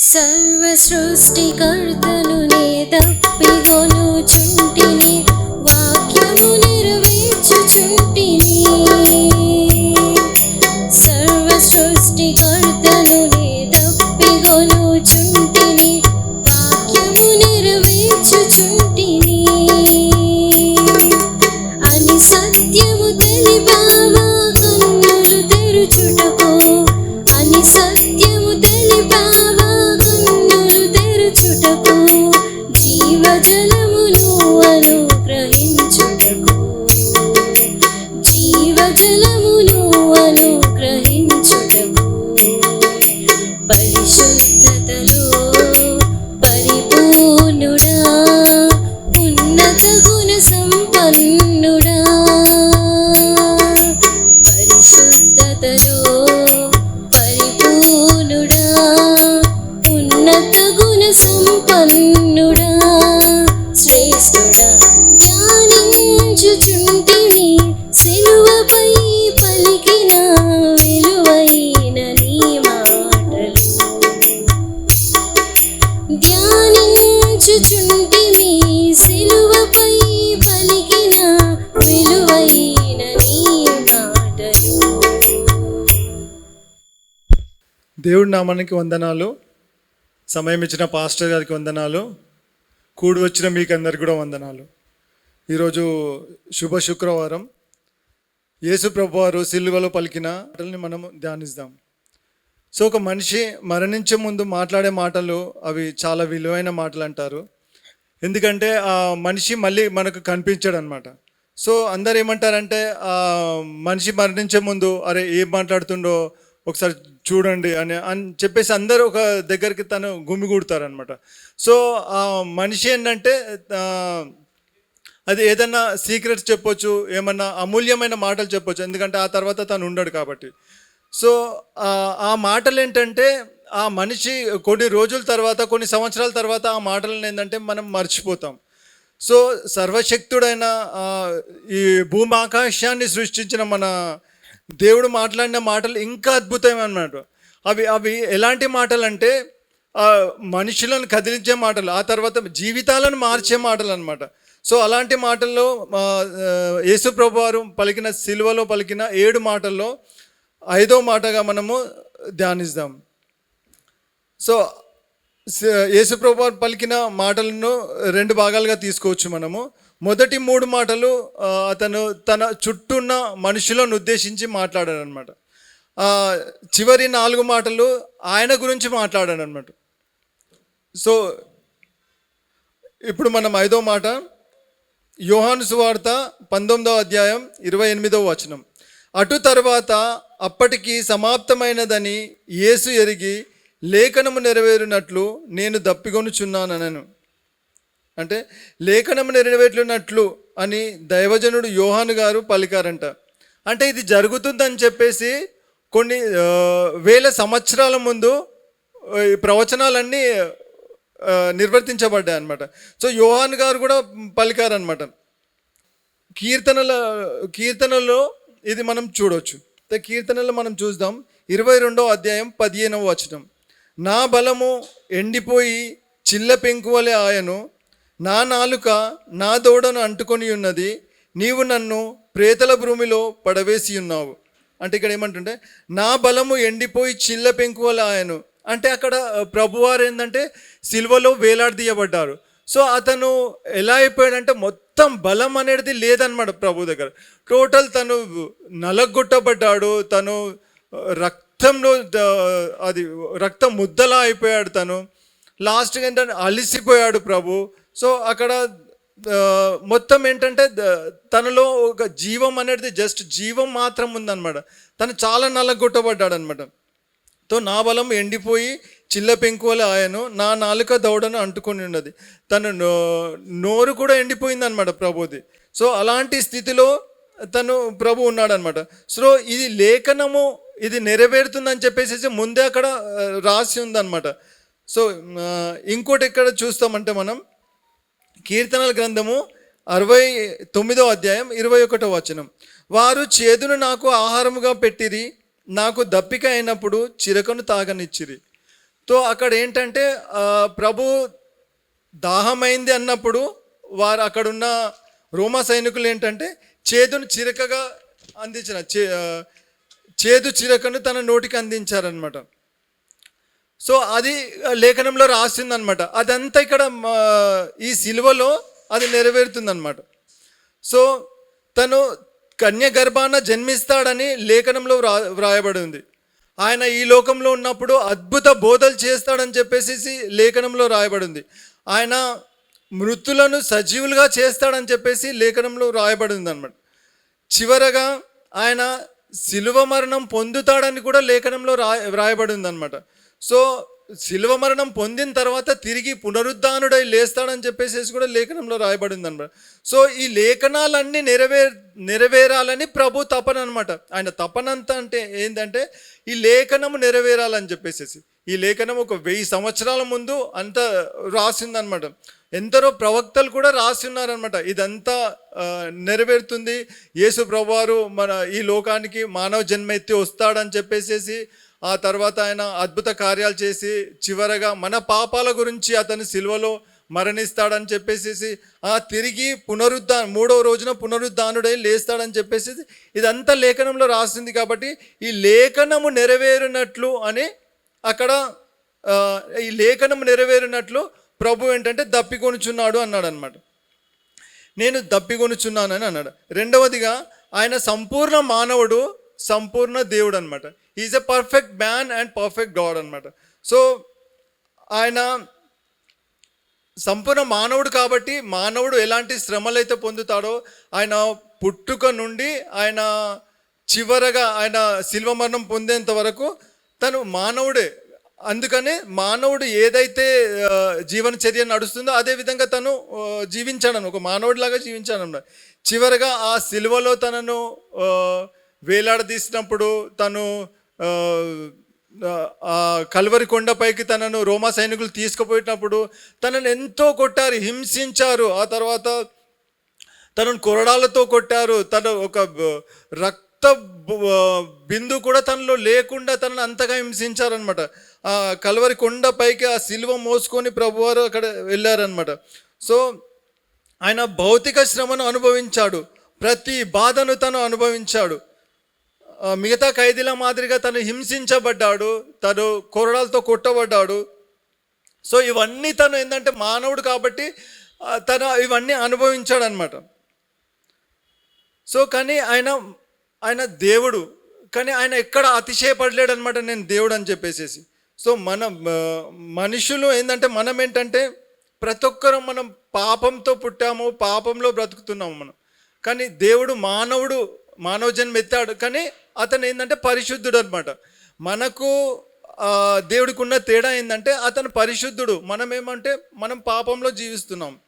సర్వ సృష్టికర్తను నే తప్పిగొను దేవుడి నామానికి వందనాలు. సమయం ఇచ్చిన పాస్టర్ గారికి వందనాలు. కూడి వచ్చిన మీకు అందరికి కూడా వందనాలు. ఈరోజు శుభ శుక్రవారం. యేసు ప్రభు వారు పలికిన మాటల్ని మనం ధ్యానిస్తాం సో ఒక మనిషి మరణించే ముందు మాట్లాడే మాటలు అవి చాలా విలువైన మాటలు అంటారు. ఎందుకంటే ఆ మనిషి మళ్ళీ మనకు కనిపించాడు అనమాట సో అందరు ఏమంటారంటే ఆ మనిషి మరణించే ముందు అరే ఏం మాట్లాడుతుండో ఒకసారి చూడండి అని అని చెప్పేసి అందరూ ఒక దగ్గరికి తను గుమిగూడతారనమాట సో ఆ మనిషి ఏంటంటే అది ఏదన్నా సీక్రెట్స్ చెప్పొచ్చు ఏమన్నా అమూల్యమైన మాటలు చెప్పొచ్చు ఎందుకంటే ఆ తర్వాత తను ఉండడు కాబట్టి. సో ఆ- మాటలు ఏంటంటే ఆ మనిషి కొన్ని రోజుల తర్వాత కొన్ని సంవత్సరాల తర్వాత ఆ మాటలను ఏంటంటే మనం మర్చిపోతాం. సో సర్వశక్తుడైన ఈ భూమి ఆకాశాన్ని సృష్టించిన మన దేవుడు మాట్లాడిన మాటలు ఇంకా అద్భుతమైన అన్నమాట. అవి అవి ఎలాంటి మాటలు అంటే మనుషులను కదిలించే మాటలు ఆ తర్వాత జీవితాలను మార్చే మాటలు అనమాట సో అలాంటి మాటల్లో యేసుప్రభు వారు పలికిన సిల్వలో పలికిన ఏడు మాటల్లో ఐదో మాటగా మనము ధ్యానిస్తాం. సో యేసుప్రభు వారు పలికిన మాటలను రెండు భాగాలుగా తీసుకోవచ్చు మనము. మొదటి మూడు మాటలు అతను తన చుట్టూ ఉన్న మనుషులను ఉద్దేశించి మాట్లాడాడు అనమాట చివరి నాలుగు మాటలు ఆయన గురించి మాట్లాడాడు అనమాట సో ఇప్పుడు మనం ఐదో మాట యోహాను సువార్త పంతొమ్మిదవ అధ్యాయం ఇరవై ఎనిమిదవ వచనం. అటు తర్వాత అప్పటికి సమాప్తమైనదని యేసు ఎరిగి లేఖనము నెరవేరినట్లు నేను దప్పికొనుచున్నానను అంటే లేఖనం నెరవేర్లినట్లు అని దైవజనుడు యోహాను గారు పలికారంట. అంటే ఇది జరుగుతుందని చెప్పేసి కొన్ని వేల సంవత్సరాల ముందు ఈ ప్రవచనాలన్నీ నిర్వర్తించబడ్డాయి అనమాట సో యోహాన్ గారు కూడా పలికారనమాట కీర్తనల కీర్తనలో ఇది మనం చూడవచ్చు కీర్తనలో మనం చూద్దాం. ఇరవై రెండో అధ్యాయం పదిహేనవ వచనం. నా బలము ఎండిపోయి చిల్ల పెంకువలే ఆయను నా నాలుక నా దూడను అంటుకొని ఉన్నది నీవు నన్ను ప్రేతల భూమిలో పడవేసి ఉన్నావు. అంటే ఇక్కడ ఏమంటుంటే నా బలము ఎండిపోయి చిల్ల పెంకువలాయను అంటే అక్కడ ప్రభువారు ఏంటంటే సిల్వలో వేలాడదీయబడ్డారు. సో అతను ఎలా అయిపోయాడంటే మొత్తం బలం అనేది లేదనమాట ప్రభు దగ్గర. టోటల్ తను నలగొట్టబడ్డాడు తను రక్తంలో అది రక్తం ముద్దలా అయిపోయాడు తను. లాస్ట్గా ఏంటంటే అలిసిపోయాడు ప్రభు. సో అక్కడ మొత్తం ఏంటంటే తనలో ఒక జీవం అనేది జస్ట్ జీవం మాత్రం ఉందన్నమాట. తను చాలా నల్లగొట్టబడ్డాడనమాట తో నా బలం ఎండిపోయి చిల్ల పెంకువల ఆయను నా నాలుక దౌడను అంటుకొని ఉన్నది. తను నో- నోరు కూడా ఎండిపోయింది అనమాట ప్రభుది. సో అలాంటి స్థితిలో తను ప్రభు ఉన్నాడనమాట సో ఇది లేఖనము ఇది నెరవేరుతుందని చెప్పేసి ముందే అక్కడ రాసి ఉందన్నమాట. సో ఇంకోటి ఎక్కడ చూస్తామంటే మనం కీర్తనల గ్రంథము అరవై తొమ్మిదో అధ్యాయం ఇరవై ఒకటో వచనం. వారు చేదును నాకు ఆహారముగా పెట్టిరి నాకు దప్పిక అయినప్పుడు చిరకను తాగనిచ్చిరి. తో అక్కడ ఏంటంటే ప్రభు దాహమైంది అన్నప్పుడు వారు అక్కడున్న రోమా సైనికులు ఏంటంటే చేదును చిరకగా అందించిన చే చేదు చిరకను తన నోటికి అందించారనమాట సో అది లేఖనంలో రాసిందనమాట అదంతా ఇక్కడ ఈ సిలువలో అది నెరవేరుతుందనమాట సో తను కన్య గర్భాన జన్మిస్తాడని లేఖనంలో వ్రా వ్రాయబడి ఉంది. ఆయన ఈ లోకంలో ఉన్నప్పుడు అద్భుత బోధలు చేస్తాడని చెప్పేసి లేఖనంలో రాయబడి ఉంది. ఆయన మృతులను సజీవులుగా చేస్తాడని చెప్పేసి లేఖనంలో రాయబడి ఉంది అనమాట చివరగా ఆయన శిలువ మరణం పొందుతాడని కూడా లేఖనంలో రాయ వ్రాయబడి అనమాట సో శిలువ మరణం పొందిన తర్వాత తిరిగి పునరుద్ధానుడై లేస్తాడని చెప్పేసి కూడా లేఖనంలో రాయబడింది అనమాట సో ఈ లేఖనాలన్నీ నెరవే నెరవేరాలని ప్రభు తపన అనమాట ఆయన తపనంతా అంటే ఏంటంటే ఈ లేఖనము నెరవేరాలని చెప్పేసి ఈ లేఖనం ఒక వెయ్యి సంవత్సరాల ముందు అంత రాసిందనమాట ఎందరో ప్రవక్తలు కూడా రాసి ఉన్నారనమాట ఇదంతా నెరవేరుతుంది. యేసు ప్రభువారు మన ఈ లోకానికి మానవ జన్మ ఎత్తి వస్తాడని చెప్పేసేసి ఆ తర్వాత ఆయన అద్భుత కార్యాలు చేసి చివరగా మన పాపాల గురించి అతను సిల్వలో మరణిస్తాడని చెప్పేసి ఆ తిరిగి పునరుద్ధా మూడవ రోజున పునరుద్ధానుడై లేస్తాడని చెప్పేసి ఇదంతా లేఖనంలో రాసింది కాబట్టి ఈ లేఖనము నెరవేరినట్లు అని అక్కడ ఈ లేఖనం నెరవేరినట్లు ప్రభు ఏంటంటే దప్పికొనుచున్నాడు అన్నాడు అనమాట నేను దప్పికొనుచున్నానని అన్నాడు. రెండవదిగా ఆయన సంపూర్ణ మానవుడు సంపూర్ణ దేవుడు అనమాట is a perfect man and perfect God అనమాట సో ఆయన సంపూర్ణ మానవుడు కాబట్టి మానవుడు ఎలాంటి శ్రమలు అయితే పొందుతాడో ఆయన పుట్టుక నుండి ఆయన చివరగా ఆయన శిల్వ మరణం పొందేంత వరకు తను మానవుడే. అందుకనే మానవుడు ఏదైతే జీవనచర్య నడుస్తుందో అదే విధంగా తను జీవించాడను ఒక మానవుడిలాగా జీవించాడన్న చివరగా ఆ సిలువలో తనను వేలాడదీసినప్పుడు తను కల్వరి కొండపైకి తనను రోమా సైనికులు తీసుకుపోయినప్పుడు తనను ఎంతో కొట్టారు హింసించారు. ఆ తర్వాత తనను కొరడాలతో కొట్టారు. తను ఒక రక్త బిందు కూడా తనలో లేకుండా తనను అంతగా హింసించారనమాట ఆ కల్వరి కొండపైకి ఆ శిల్వ మోసుకొని ప్రభువారు అక్కడ వెళ్ళారనమాట సో ఆయన భౌతిక శ్రమను అనుభవించాడు. ప్రతి బాధను తను అనుభవించాడు. మిగతా ఖైదీల మాదిరిగా తను హింసించబడ్డాడు తను కొరడాలతో కొట్టబడ్డాడు. సో ఇవన్నీ తను ఏంటంటే మానవుడు కాబట్టి తను ఇవన్నీ అనుభవించాడు అనమాట సో కానీ ఆయన ఆయన దేవుడు కానీ ఆయన ఎక్కడ అతిశయపడలేడు అనమాట నేను దేవుడు అని చెప్పేసేసి. సో మన మనుషులు ఏంటంటే మనం ఏంటంటే ప్రతి ఒక్కరం మనం పాపంతో పుట్టాము పాపంలో బ్రతుకుతున్నాము మనం. కానీ దేవుడు మానవుడు మానవ జన్మ ఎత్తాడు. కానీ అతను ఏంటంటే పరిశుద్ధుడు అనమాట మనకు దేవుడికి ఉన్న తేడా ఏంటంటే అతను పరిశుద్ధుడు. మనం ఏమంటే మనం పాపంలో జీవిస్తున్నాం.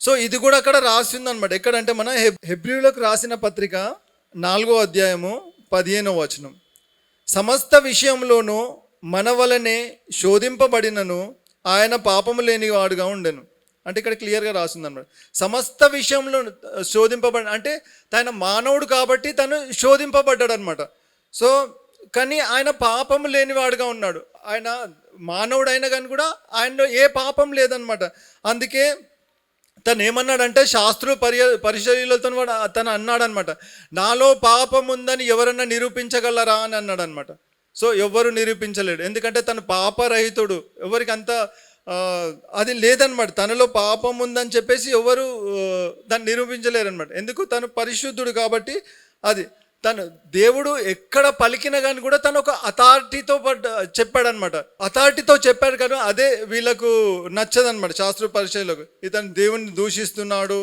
సో ఇది కూడా అక్కడ రాసి అనమాట ఎక్కడంటే మన హెబ్ హెబ్రిలకు రాసిన పత్రిక నాలుగో అధ్యాయము పదిహేనో వచనం. సమస్త విషయంలోనూ మన వలనే శోధింపబడినను ఆయన పాపము లేనివాడుగా ఉండెను. అంటే ఇక్కడ క్లియర్గా రాసింది అనమాట సమస్త విషయంలో శోధింపబడి అంటే తన మానవుడు కాబట్టి తను శోధింపబడ్డాడు అనమాట సో కానీ ఆయన పాపం లేనివాడుగా ఉన్నాడు. ఆయన మానవుడు అయినా కానీ కూడా ఆయనలో ఏ పాపం లేదనమాట అందుకే తను ఏమన్నాడంటే శాస్త్రులు పరి పరిశీలతో వాడు తను అన్నాడనమాట నాలో పాపం ఉందని ఎవరన్నా నిరూపించగలరా? అని అన్నాడు అనమాట సో ఎవరు నిరూపించలేడు. ఎందుకంటే తను పాపరహితుడు. ఎవరికి అంత అది లేదనమాట తనలో పాపం ఉందని చెప్పేసి ఎవరు దాన్ని నిరూపించలేరు అనమాట ఎందుకు? తను పరిశుద్ధుడు కాబట్టి అది. తను దేవుడు ఎక్కడ పలికిన కానీ కూడా తను ఒక అథారిటీతో చెప్పాడనమాట అథారిటీతో చెప్పాడు కానీ అదే వీళ్ళకు నచ్చదనమాట శాస్త్ర పరిచయలకు. ఇతను దేవుణ్ణి దూషిస్తున్నాడు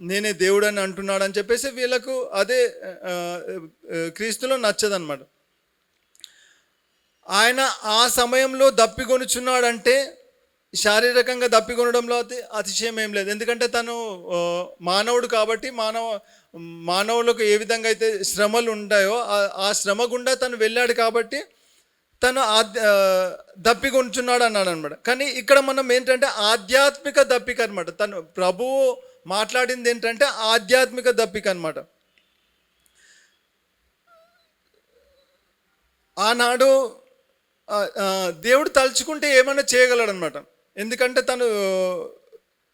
నేనే దేవుడు అని అంటున్నాడు అని చెప్పేసి వీళ్ళకు అదే క్రీస్తులో నచ్చదనమాట ఆయన ఆ సమయంలో దప్పికొనుచున్నాడంటే శారీరకంగా దప్పికొనడంలో అతి అతిశయం ఏం లేదు. ఎందుకంటే తను మానవుడు కాబట్టి మానవ మానవులకు ఏ విధంగా అయితే శ్రమలు ఉంటాయో ఆ- శ్రమ గుండా తను వెళ్ళాడు కాబట్టి తను దప్పికొంచున్నాడు అన్నాడు అనమాట కానీ ఇక్కడ మనం ఏంటంటే ఆధ్యాత్మిక దప్పిక అనమాట తను ప్రభువు మాట్లాడింది ఏంటంటే ఆధ్యాత్మిక దప్పిక అనమాట ఆనాడు దేవుడు తలుచుకుంటే ఏమైనా చేయగలడు అనమాట ఎందుకంటే తను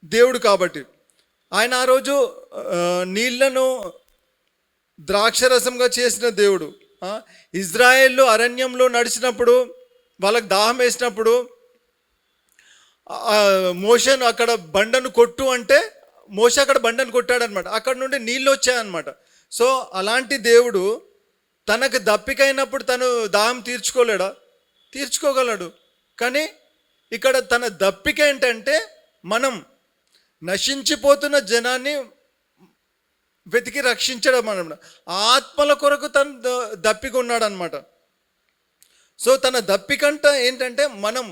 దేవుడు కాబట్టి. ఆయన ఆ రోజు నీళ్ళను ద్రాక్షరసంగా చేసిన దేవుడు. ఇజ్రాయెల్లో అరణ్యంలో నడిచినప్పుడు వాళ్ళకి దాహం వేసినప్పుడు మోషన్ అక్కడ బండను కొట్టు అంటే మోస అక్కడ బండను కొట్టాడనమాట అక్కడ నుండి నీళ్ళు వచ్చాయన్నమాట. సో అలాంటి దేవుడు తనకు దప్పికైనప్పుడు తను దాహం తీర్చుకోలేడా? తీర్చుకోగలడు. కానీ ఇక్కడ తన దప్పిక ఏంటంటే మనం నశించిపోతున్న జనాన్ని వెతికి రక్షించడం అనమాట ఆత్మల కొరకు తను దప్పిక ఉన్నాడు అనమాట సో తన దప్పికంట ఏంటంటే మనం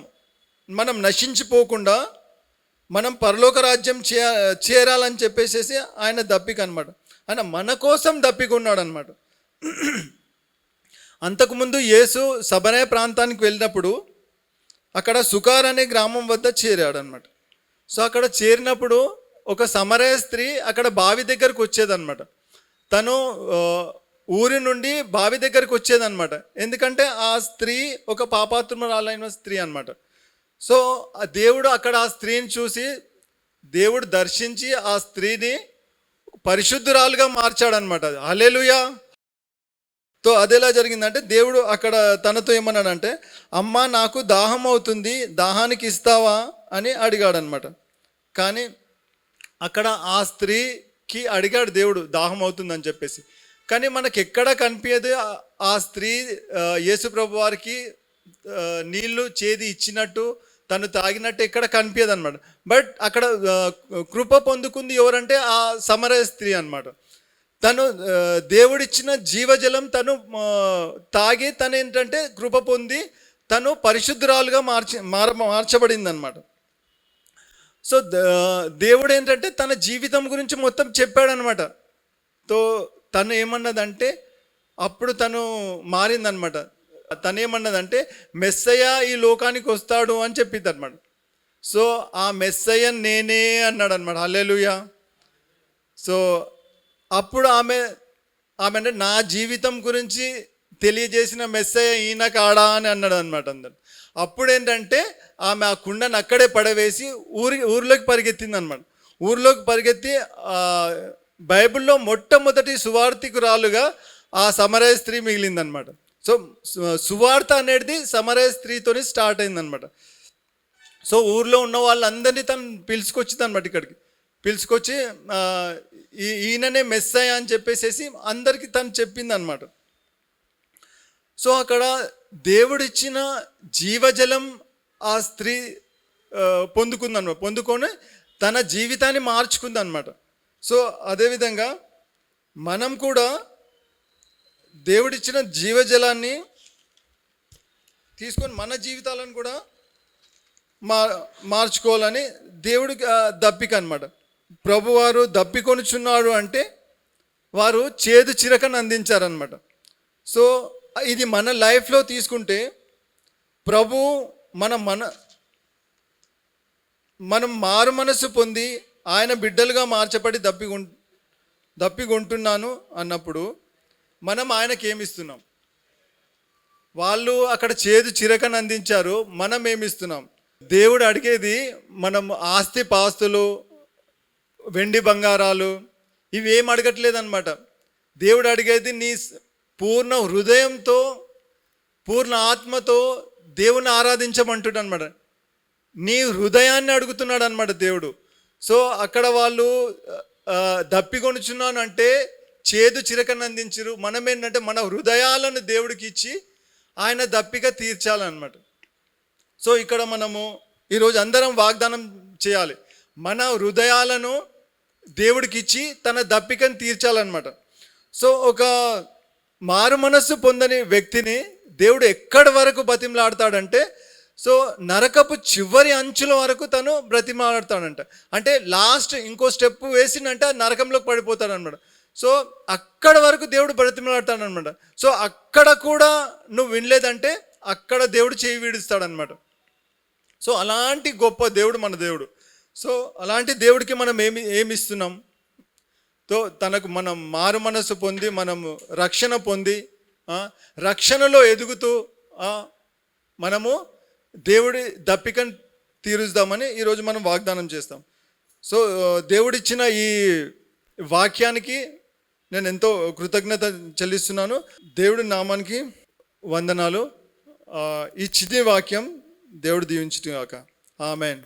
మనం నశించిపోకుండా మనం పరలోక రాజ్యం చే చేరాలని చెప్పేసేసి ఆయన దప్పిక అనమాట ఆయన మన కోసం దప్పిక ఉన్నాడు అనమాట అంతకుముందు యేసు సబరే ప్రాంతానికి వెళ్ళినప్పుడు అక్కడ సుకార్ అనే గ్రామం వద్ద చేరాడు అనమాట సో అక్కడ చేరినప్పుడు ఒక సమరయ స్త్రీ అక్కడ బావి దగ్గరకు వచ్చేదనమాట తను ఊరి నుండి బావి దగ్గరకు వచ్చేదనమాట ఎందుకంటే ఆ స్త్రీ ఒక పాపాత్మరాలైన స్త్రీ అనమాట సో ఆ దేవుడు అక్కడ ఆ స్త్రీని చూసి దేవుడు దర్శించి ఆ స్త్రీని పరిశుద్ధురాలుగా మార్చాడనమాట అలెలుయా తో అదేలా జరిగిందంటే దేవుడు అక్కడ తనతో ఏమన్నాడంటే అమ్మ నాకు దాహం అవుతుంది దాహానికి ఇస్తావా? అని అడిగాడనమాట. కానీ అక్కడ ఆ స్త్రీకి అడిగాడు దేవుడు దాహం అవుతుందని చెప్పేసి. కానీ మనకి ఎక్కడ కనిపించదు ఆ- స్త్రీ యేసుప్రభు వారికి నీళ్ళు చేది ఇచ్చినట్టు తను తాగినట్టు ఎక్కడ కనిపించదు అనమాట బట్ అక్కడ కృప పొందుకుంది ఎవరంటే ఆ సమరయ స్త్రీ అనమాట తను దేవుడిచ్చిన జీవజలం తను తాగి తను ఏంటంటే కృప పొంది తను పరిశుద్ధురాలుగా మార్చి మార మార్చబడింది అనమాట సో దేవుడు ఏంటంటే తన జీవితం గురించి మొత్తం చెప్పాడనమాట తో తను ఏమన్నదంటే అప్పుడు తను మారిందనమాట తను ఏమన్నదంటే మెస్సయ్య ఈ లోకానికి వస్తాడు అని చెప్పింది అనమాట సో ఆ మెస్సయ్య నేనే అన్నాడు అనమాట అల్లెలుయా సో అప్పుడు ఆమె ఆమె అంటే నా జీవితం గురించి తెలియజేసిన మెస్సయ్య ఈయన కాడా అని అన్నాడు అనమాట అందరు. అప్పుడు ఏంటంటే ఆమె ఆ కుండను అక్కడే పడవేసి ఊరి ఊరిలోకి పరిగెత్తింది అనమాట ఊరిలోకి పరిగెత్తి బైబిల్లో మొట్టమొదటి సువార్థికురాలుగా ఆ సమరయ స్త్రీ మిగిలిందనమాట సో సువార్త అనేది సమరయ స్త్రీతోనే స్టార్ట్ అయిందనమాట సో ఊర్లో ఉన్న వాళ్ళందరినీ తను పిలుచుకొచ్చింది అనమాట ఇక్కడికి. పిలుచుకొచ్చి ఈయననే మెస్సయ్య అని చెప్పేసేసి అందరికీ తను చెప్పింది అనమాట సో అక్కడ దేవుడిచ్చిన జీవజలం ఆ స్త్రీ పొందుకుందనమాట పొందుకొని తన జీవితాన్ని మార్చుకుందనమాట సో అదేవిధంగా మనం కూడా దేవుడిచ్చిన జీవజలాన్ని తీసుకొని మన జీవితాలను కూడా మా మార్చుకోవాలని దేవుడికి దప్పిక అనమాట ప్రభువారు దప్పికొనుచున్నాడు అంటే వారు చేదు చిరకను అందించారనమాట సో ఇది మన లైఫ్లో తీసుకుంటే ప్రభు మన మన మనం మారు మనసు పొంది ఆయన బిడ్డలుగా మార్చబడి దప్పికొం దప్పికొంటున్నాను అన్నప్పుడు మనం ఆయనకి ఏమిస్తున్నాం వాళ్ళు అక్కడ చేదు చిరకను అందించారు మనం ఏమిస్తున్నాం దేవుడు అడిగేది మనం ఆస్తి పాస్తులు వెండి బంగారాలు ఇవి ఏం అడగట్లేదు అనమాట దేవుడు అడిగేది నీ పూర్ణ హృదయంతో పూర్ణ ఆత్మతో దేవుని ఆరాధించమంటుడు అనమాట నీ హృదయాన్ని అడుగుతున్నాడు అనమాట దేవుడు. సో అక్కడ వాళ్ళు దప్పికొనుచున్నాను అంటే చేదు చిరకను అందించరు. మనం ఏంటంటే మన హృదయాలను దేవుడికి ఇచ్చి ఆయన దప్పిక తీర్చాలన్నమాట. సో ఇక్కడ మనము ఈరోజు అందరం వాగ్దానం చేయాలి. మన హృదయాలను దేవుడికి ఇచ్చి తన దప్పికను తీర్చాలన్నమాట. సో ఒక మారు మనస్సు పొందని వ్యక్తిని దేవుడు ఎక్కడి వరకు బతిమలాడతాడంటే సో నరకపు చివరి అంచుల వరకు తను బ్రతిమాలాడతాడంట. అంటే లాస్ట్ ఇంకో స్టెప్ వేసిందంటే నరకంలోకి పడిపోతాడనమాట సో అక్కడ వరకు దేవుడు బ్రతిమలాడతాడనమాట సో అక్కడ కూడా నువ్వు వినలేదంటే అక్కడ దేవుడు చేయి వీడిస్తాడనమాట సో అలాంటి గొప్ప దేవుడు మన దేవుడు. సో అలాంటి దేవుడికి మనం ఏమి ఏమి ఇస్తున్నాం తో తనకు మనం మారు మనసు పొంది మనం రక్షణ పొంది రక్షణలో ఎదుగుతూ మనము దేవుడి దప్పికను తీరుద్దామని ఈరోజు మనం వాగ్దానం చేస్తాం. సో దేవుడిచ్చిన ఈ వాక్యానికి నేను ఎంతో కృతజ్ఞత చెల్లిస్తున్నాను. దేవుడి నామానికి వందనాలు. ఈ చిటి వాక్యం దేవుడు దీవించుగాక ఆమెన్.